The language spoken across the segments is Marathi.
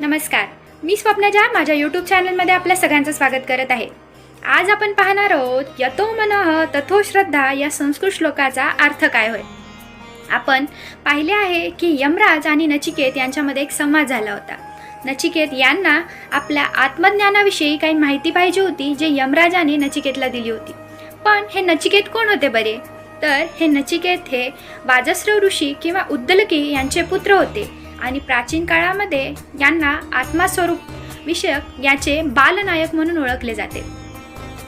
नमस्कार. मी स्वप्नजा माझ्या यूट्यूब चॅनलमध्ये आपल्या सगळ्यांचं स्वागत करत आहे. आज आपण पाहणार आहोत यतो मनः तथो श्रद्धा या संस्कृत श्लोकाचा अर्थ काय होय? आपण पाहिले आहे की यमराज आणि नचिकेत यांच्यामध्ये एक संवाद झाला होता. नचिकेत यांना आपल्या आत्मज्ञानाविषयी काही माहिती पाहिजे होती जे यमराजाने नचिकेतला दिली होती. पण हे नचिकेत कोण होते बरे? तर हे नचिकेत हे वाजस्रव ऋषी किंवा उद्दलकी यांचे पुत्र होते. आणि प्राचीन काळामध्ये यांना आत्मास्वरूप विषयक याचे बालनायक म्हणून ओळखले जाते.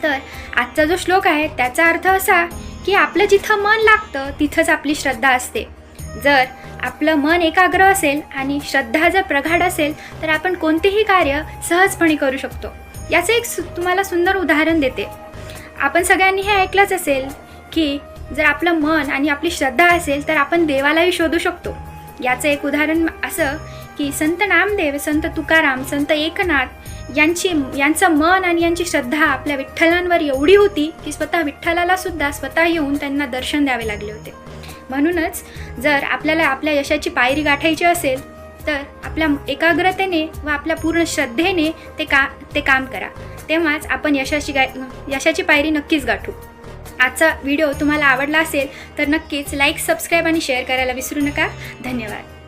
तर आजचा जो श्लोक आहे त्याचा अर्थ असा की आपलं जिथं मन लागतं तिथंच आपली श्रद्धा असते. जर आपलं मन एकाग्र असेल आणि श्रद्धा जर प्रगाढ असेल तर आपण कोणतेही कार्य सहजपणे करू शकतो. याचं एक सु तुम्हाला सुंदर उदाहरण देते. आपण सगळ्यांनी हे ऐकलंच असेल की जर आपलं मन आणि आपली श्रद्धा असेल तर आपण देवालाही शोधू शकतो. याचं एक उदाहरण असं की संत नामदेव संत तुकाराम संत एकनाथ यांची यांचं मन आणि यांची श्रद्धा आपल्या विठ्ठलांवर एवढी होती की स्वतः विठ्ठलाला सुद्धा स्वतः येऊन त्यांना दर्शन द्यावे लागले होते. म्हणूनच जर आपल्याला आपल्या यशाची पायरी गाठायची असेल तर आपल्या एकाग्रतेने व आपल्या पूर्ण श्रद्धेने ते का ते काम करा. तेव्हाच आपण यशाची गा यशाची पायरी नक्कीच गाठू. आजचा व्हिडिओ तुम्हाला आवडला असेल तर नक्कीच लाईक सबस्क्राईब आणि शेअर करायला विसरू नका. धन्यवाद.